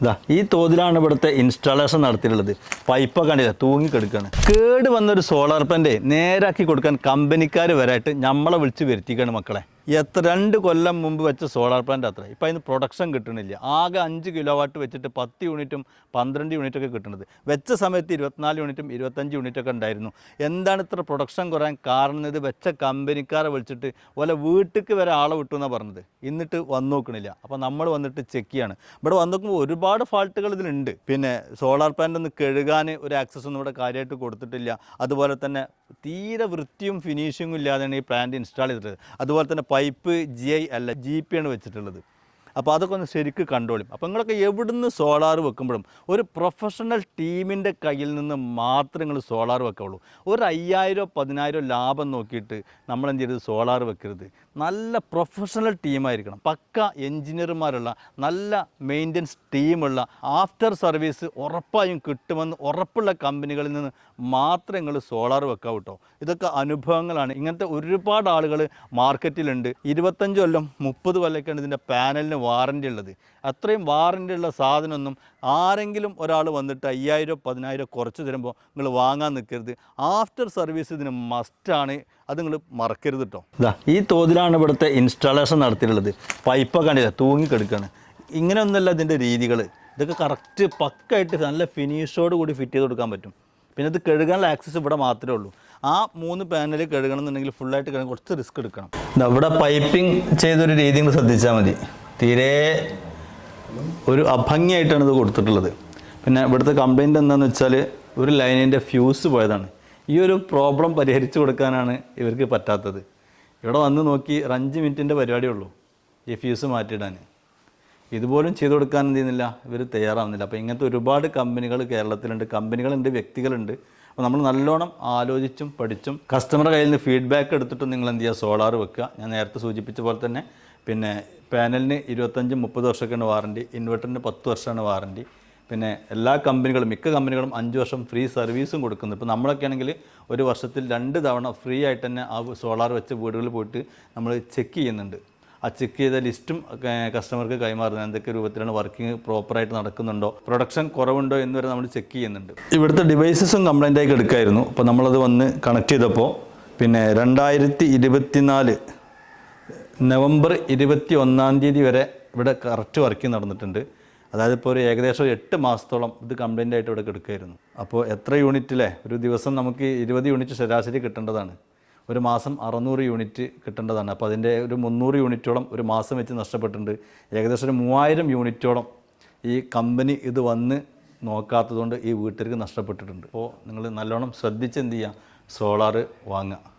ഇതാ ഈ തോതിലാണ് ഇവിടുത്തെ ഇൻസ്റ്റാളേഷൻ നടത്തിയിട്ടുള്ളത്. പൈപ്പൊക്കെ കണ്ടില്ല തൂങ്ങിക്കെടുക്കുകയാണ് കേട് വന്നൊരു സോളാർ പ്ലാന്റ് നേരാക്കി കൊടുക്കാൻ കമ്പനിക്കാർ വരായിട്ട് നമ്മളെ വിളിച്ച് വരുത്തിക്കാണ് മക്കളെ. എത്ര രണ്ട് കൊല്ലം മുമ്പ് വെച്ച സോളാർ പ്ലാന്റ് അത്ര. ഇപ്പം അതിന് പ്രൊഡക്ഷൻ കിട്ടണില്ല. ആകെ അഞ്ച് കിലോ വാട്ട് വെച്ചിട്ട് പത്ത് യൂണിറ്റും പന്ത്രണ്ട് യൂണിറ്റൊക്കെ കിട്ടുന്നത് വെച്ച സമയത്ത് ഇരുപത്തിനാല് യൂണിറ്റും ഇരുപത്തഞ്ച് യൂണിറ്റൊക്കെ ഉണ്ടായിരുന്നു. എന്താണ് ഇത്ര പ്രൊഡക്ഷൻ കുറയാൻ കാരണം ഇത് വെച്ച കമ്പനിക്കാരെ വിളിച്ചിട്ട് ഓലെ വീട്ടിലേക്ക് വരെ ആളെ വിട്ടു എന്നാണ് പറഞ്ഞത്. എന്നിട്ട് വന്നു നോക്കണില്ല അപ്പോൾ നമ്മൾ വന്നിട്ട് ചെക്ക് ചെയ്യാണ്. ഇവിടെ വന്നു നോക്കുമ്പോൾ ഒരുപാട് ഫാൾട്ടുകൾ ഇതിലുണ്ട്. പിന്നെ സോളാർ പ്ലാന്റ് ഒന്ന് കഴുകാൻ ഒരു ആക്സസ് ഒന്നും ഇവിടെ കാര്യമായിട്ട് കൊടുത്തിട്ടില്ല. അതുപോലെ തന്നെ തീരെ വൃത്തിയും ഫിനിഷിങ്ങും ഇല്ലാതെയാണ് ഈ പ്ലാന്റ് ഇൻസ്റ്റാൾ ചെയ്തിട്ടുള്ളത്. അതുപോലെ തന്നെ പൈപ്പ് ജി ഐ അല്ല ജി പി ആണ് വെച്ചിട്ടുള്ളത്. അപ്പോൾ അതൊക്കെ ഒന്ന് ശരിക്ക് കണ്ടോളും. അപ്പോൾ നിങ്ങളൊക്കെ എവിടുന്ന് സോളാർ വെക്കുമ്പോഴും ഒരു പ്രൊഫഷണൽ ടീമിന്റെ കയ്യിൽ നിന്ന് മാത്രം നിങ്ങൾ സോളാർ വെക്കുള്ളൂ. ഒരു അയ്യായിരോ പതിനായിരോ ലാഭം നോക്കിയിട്ട് നമ്മൾ എന്ത് ചെയ്യരുത്? സോളാർ വെക്കരുത്. നല്ല പ്രൊഫഷണൽ ടീമായിരിക്കണം. പക്ക എൻജിനീയർമാരുള്ള നല്ല മെയിന്റനൻസ് ടീമുള്ള ആഫ്റ്റർ സർവീസ് ഉറപ്പായും കിട്ടുമെന്ന് ഉറപ്പുള്ള കമ്പനികളിൽ നിന്ന് മാത്രം നിങ്ങൾ സോളാർ വെക്കാം കേട്ടോ. ഇതൊക്കെ അനുഭവങ്ങളാണ്. ഇങ്ങനത്തെ ഒരുപാട് ആളുകൾ മാർക്കറ്റിലുണ്ട്. ഇരുപത്തഞ്ച് കൊല്ലം മുപ്പത് കൊല്ലമൊക്കെയാണ് ഇതിന്റെ പാനലിന് വാറന്റി ഉള്ളത്. അത്രയും വാറന്റി ഉള്ള സാധനമൊന്നും ആരെങ്കിലും ഒരാൾ വന്നിട്ട് അയ്യായിരം പതിനായിരം കുറച്ച് തരുമ്പോൾ നിങ്ങൾ വാങ്ങാൻ നിൽക്കരുത്. ആഫ്റ്റർ സർവീസ് ഇതിന് മസ്റ്റാണ് അത് നിങ്ങൾ മറക്കരുത് കേട്ടോ ഇതാ ഈ തോതിലാണ് ഇവിടുത്തെ ഇൻസ്റ്റാളേഷൻ നടത്തിയിട്ടുള്ളത്. പൈപ്പൊക്കെ കണ്ടില്ല? തൂങ്ങിക്കെടുക്കുകയാണ് ഇങ്ങനെയൊന്നുമല്ല ഇതിന്റെ രീതികൾ ഇതൊക്കെ കറക്റ്റ് പക്കായിട്ട് നല്ല ഫിനിഷോട് കൂടി ഫിറ്റ് ചെയ്ത് കൊടുക്കാൻ പറ്റും. പിന്നെ ഇത് കഴുകാനുള്ള ആക്സസ് ഇവിടെ മാത്രമേ ഉള്ളൂ. ആ മൂന്ന് പാനൽ കഴുകണം എന്നുണ്ടെങ്കിൽ ഫുള്ളായിട്ട് കഴുകാൻ കുറച്ച് റിസ്ക് എടുക്കണം. ഇവിടെ പൈപ്പിംഗ് ചെയ്തൊരു രീതി നിങ്ങൾ ശ്രദ്ധിച്ചാൽ മതി. തീരെ ഒരു അഭംഗിയായിട്ടാണ് ഇത് കൊടുത്തിട്ടുള്ളത്. പിന്നെ ഇവിടുത്തെ കംപ്ലൈന്റ് എന്താണെന്ന് വെച്ചാൽ ഒരു ലൈനിന്റെ ഫ്യൂസ് പോയതാണ്. ഈ ഒരു പ്രോബ്ലം പരിഹരിച്ചു കൊടുക്കാനാണ് ഇവർക്ക് പറ്റാത്തത്. ഇവിടെ വന്ന് നോക്കി ഒരു അഞ്ച് മിനിറ്റിന്റെ പരിപാടി ഉള്ളൂ ഈ ഫ്യൂസ് മാറ്റിയിടാൻ. ഇതുപോലും ചെയ്തു കൊടുക്കാൻ എന്ത് ചെയ്യുന്നില്ല? ഇവർ തയ്യാറാവുന്നില്ല. അപ്പോൾ ഇങ്ങനത്തെ ഒരുപാട് കമ്പനികൾ കേരളത്തിലുണ്ട് കമ്പനികളുണ്ട് വ്യക്തികളുണ്ട്. അപ്പോൾ നമ്മൾ നല്ലോണം ആലോചിച്ചും പഠിച്ചും കസ്റ്റമറുടെ കയ്യിൽ നിന്ന് ഫീഡ്ബാക്ക് എടുത്തിട്ടും നിങ്ങൾ എന്ത് ചെയ്യുക? സോളാർ വെക്കുക. ഞാൻ നേരത്തെ സൂചിപ്പിച്ച പോലെ തന്നെ പിന്നെ പാനലിന് ഇരുപത്തഞ്ച് മുപ്പത് വർഷമൊക്കെയാണ് വാറന്റി ഇൻവെർട്ടറിന് പത്ത് വർഷമാണ് വാറന്റി പിന്നെ എല്ലാ കമ്പനികളും മിക്ക കമ്പനികളും അഞ്ച് വർഷം ഫ്രീ സർവീസും കൊടുക്കുന്നു ഇപ്പോൾ നമ്മളൊക്കെ ആണെങ്കിൽ ഒരു വർഷത്തിൽ രണ്ട് തവണ ഫ്രീ ആയിട്ട് തന്നെ ആ സോളാർ വെച്ച് വീടുകളിൽ പോയിട്ട് നമ്മൾ ചെക്ക് ചെയ്യുന്നുണ്ട്. ആ ചെക്ക് ചെയ്ത ലിസ്റ്റും കസ്റ്റമർക്ക് കൈമാറുന്നത് എന്തൊക്കെ രൂപത്തിലാണ് വർക്കിംഗ് പ്രോപ്പറായിട്ട് നടക്കുന്നുണ്ടോ പ്രൊഡക്ഷൻ കുറവുണ്ടോ എന്ന് വരെ നമ്മൾ ചെക്ക് ചെയ്യുന്നുണ്ട്. ഇവിടുത്തെ ഡിവൈസസും കംപ്ലൈന്റ് ആയി എടുക്കായിരുന്നു. അപ്പോൾ നമ്മളത് വന്ന് കണക്ട് ചെയ്തപ്പോൾ പിന്നെ രണ്ടായിരത്തി ഇരുപത്തിനാല് നവംബർ ഇരുപത്തി ഒന്നാം തീയതി വരെ ഇവിടെ കറക്റ്റ് വർക്കിംഗ് നടന്നിട്ടുണ്ട്. അതായത് ഇപ്പോൾ ഒരു ഏകദേശം എട്ട് മാസത്തോളം ഇത് കംപ്ലൈന്റ് ആയിട്ട് ഇവിടെ കിടക്കുമായിരുന്നു അപ്പോൾ എത്ര യൂണിറ്റിലെ ഒരു ദിവസം നമുക്ക് ഇരുപത് യൂണിറ്റ് ശരാശരി കിട്ടേണ്ടതാണ്. ഒരു മാസം അറുന്നൂറ് യൂണിറ്റ് കിട്ടേണ്ടതാണ്. അപ്പോൾ അതിന്റെ ഒരു മുന്നൂറ് യൂണിറ്റോളം ഒരു മാസം വെച്ച് നഷ്ടപ്പെട്ടിട്ടുണ്ട്. ഏകദേശം ഒരു മൂവായിരം യൂണിറ്റോളം ഈ കമ്പനി ഇത് വന്ന് നോക്കാത്തതുകൊണ്ട് ഈ വീട്ടുകാർക്ക് നഷ്ടപ്പെട്ടിട്ടുണ്ട്. അപ്പോൾ നിങ്ങൾ നല്ലോണം ശ്രദ്ധിച്ച് എന്ത് ചെയ്യുക സോളാറ് വാങ്ങുക.